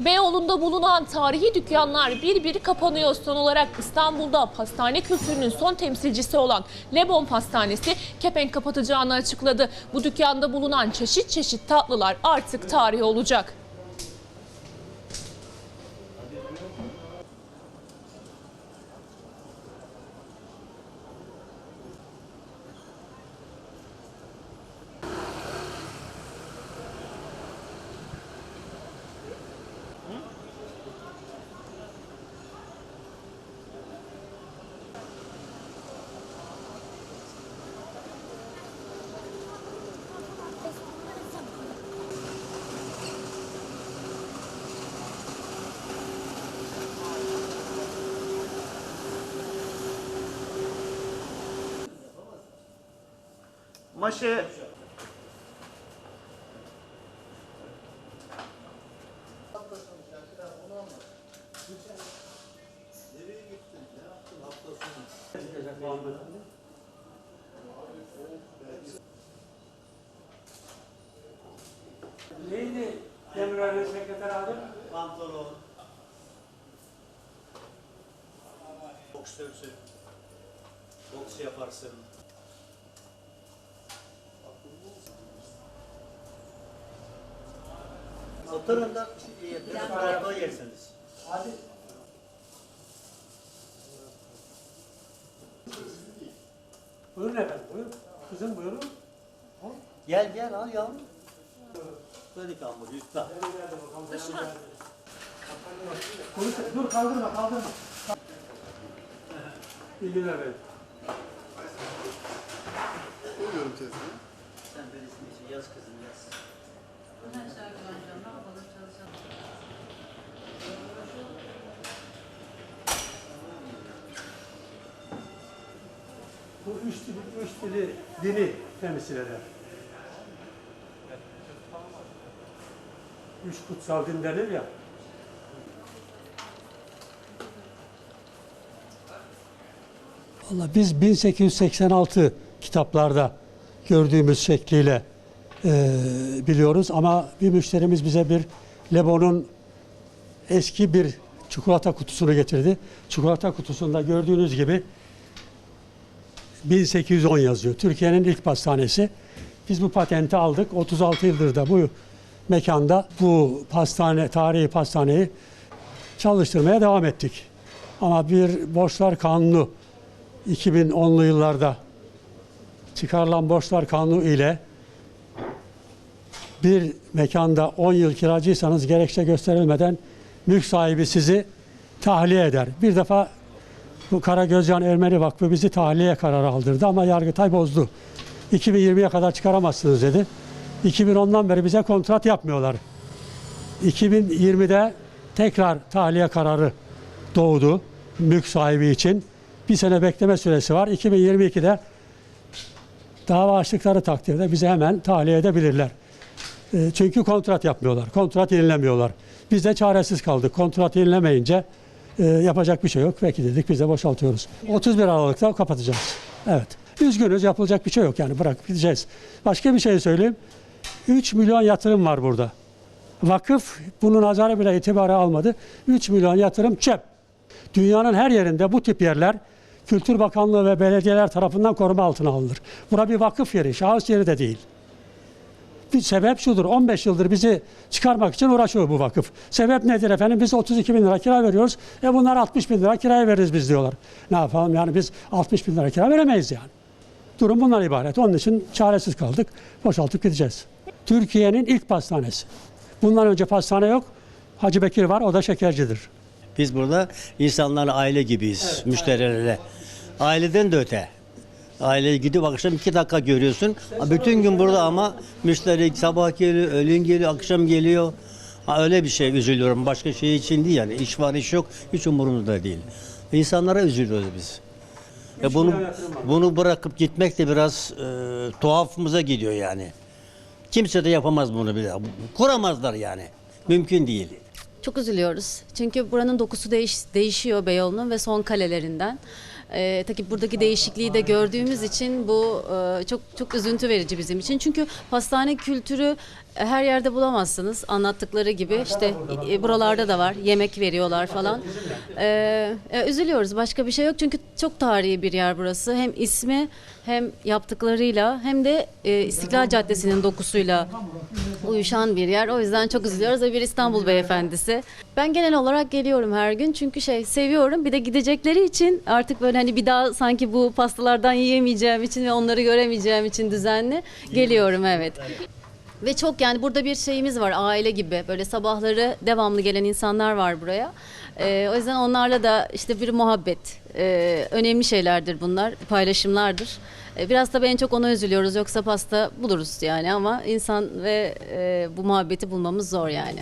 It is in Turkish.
Beyoğlu'nda bulunan tarihi dükkanlar bir bir kapanıyor. Son olarak İstanbul'da pastane kültürünün son temsilcisi olan Lebon Pastanesi kepenk kapatacağını açıkladı. Bu dükkanda bulunan çeşit çeşit tatlılar artık tarih olacak. Maşe Neydi Demirel'in sekreter adı? pantolon. Boksörsün. Boks yaparsın. Oturun da biraz araba yersiniz. Hadi. Buyurun efendim, buyurun. Kızım buyurun. Gel gel al yavrum. Delikanlı lütfen. Konuş, dur kaldırma, kaldırma. İyi günler beyim. Sen birisini için yaz kızım yaz. Bu üç dili, üç dili dini temsil eder. Üç kutsal din denir ya. Valla biz 1886 kitaplarda gördüğümüz şekliyle e, biliyoruz ama bir müşterimiz bize bir Lebon'un eski bir çikolata kutusunu getirdi. Çikolata kutusunda gördüğünüz gibi 1810 yazıyor. Türkiye'nin ilk pastanesi. Biz bu patenti aldık. 36 yıldır da bu mekanda bu pastane, tarihi pastaneyi çalıştırmaya devam ettik. Ama bir borçlar kanunu 2010'lu yıllarda çıkarılan borçlar kanunu ile bir mekanda 10 yıl kiracıysanız gerekçe gösterilmeden mülk sahibi sizi tahliye eder. Bir defa bu Karagözcan Ermeni Vakfı bizi tahliye kararı aldırdı ama Yargıtay bozdu. 2020'ye kadar çıkaramazsınız dedi. 2010'dan beri bize kontrat yapmıyorlar. 2020'de tekrar tahliye kararı doğdu mülk sahibi için. Bir sene bekleme süresi var. 2022'de dava açtıkları takdirde bizi hemen tahliye edebilirler. E, Çünkü kontrat yapmıyorlar. Kontrat yenilemiyorlar. Biz de çaresiz kaldık. Kontrat yenilemeyince e, yapacak bir şey yok. Peki dedik biz de boşaltıyoruz. 31 Aralık'ta kapatacağız. Evet. Üzgünüz yapılacak bir şey yok yani bırakıp gideceğiz. Başka bir şey söyleyeyim. 3 milyon yatırım var burada. Vakıf bunun nazarı bile itibarı almadı. 3 milyon yatırım çöp. Dünyanın her yerinde bu tip yerler Kültür Bakanlığı ve belediyeler tarafından koruma altına alınır. Bura bir vakıf yeri, şahıs yeri de değil. Sebep şudur. 15 yıldır bizi çıkarmak için uğraşıyor bu vakıf. Sebep nedir efendim? Biz 32 bin lira kira veriyoruz. E bunlar 60 bin lira kiraya veririz biz diyorlar. Ne yapalım yani biz 60 bin lira kira veremeyiz yani. Durum bundan ibaret. Onun için çaresiz kaldık. Boşaltıp gideceğiz. Türkiye'nin ilk pastanesi. Bundan önce pastane yok. Hacı Bekir var. O da şekercidir. Biz burada insanlarla aile gibiyiz, müşterilerle. Aileden de öte. Aile gidip akşam iki dakika görüyorsun. Bütün gün burada ama müşteri sabah geliyor, öğlen geliyor, akşam geliyor. Ha, öyle bir şey üzülüyorum. Başka şey için değil yani. İş var, iş yok. Hiç umurumuzda değil. İnsanlara üzülüyoruz biz. E bunu bunu bırakıp gitmek de biraz e, tuhafımıza gidiyor yani. Kimse de yapamaz bunu bile. Kuramazlar yani. Mümkün değil. Çok üzülüyoruz. Çünkü buranın dokusu değiş, değişiyor Beyoğlu'nun ve son kalelerinden. E, tabii buradaki değişikliği de gördüğümüz için bu e, çok çok üzüntü verici bizim için. Çünkü pastane kültürü her yerde bulamazsınız. Anlattıkları gibi işte e, buralarda da var. Yemek veriyorlar falan. Ee, e, üzülüyoruz. Başka bir şey yok. Çünkü çok tarihi bir yer burası. Hem ismi hem yaptıklarıyla hem de e, İstiklal Caddesi'nin dokusuyla uyuşan bir yer. O yüzden çok üzülüyoruz ve bir İstanbul beyefendisi. Ben genel olarak geliyorum her gün çünkü şey seviyorum. Bir de gidecekleri için artık böyle hani bir daha sanki bu pastalardan yiyemeyeceğim için ve onları göremeyeceğim için düzenli geliyorum evet. Ve çok yani burada bir şeyimiz var aile gibi böyle sabahları devamlı gelen insanlar var buraya. Ee, o yüzden onlarla da işte bir muhabbet ee, önemli şeylerdir bunlar paylaşımlardır. Ee, biraz tabii en çok ona üzülüyoruz yoksa pasta buluruz yani ama insan ve e, bu muhabbeti bulmamız zor yani.